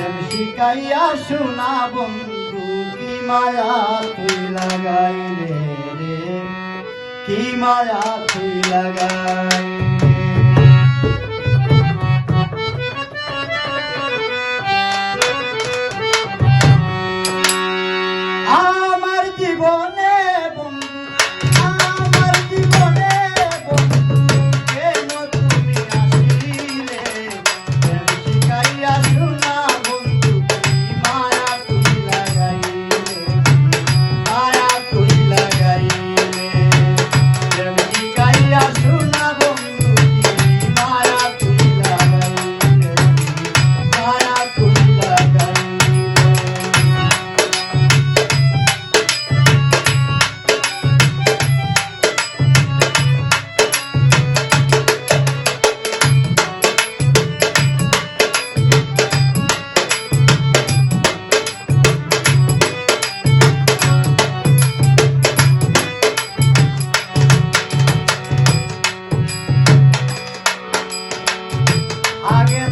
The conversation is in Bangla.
প্রেম শিখাইয়া শোনা বন্ধু কি মায়া তুই লাগাই রে? কি মায়া তুই লাগাই I again.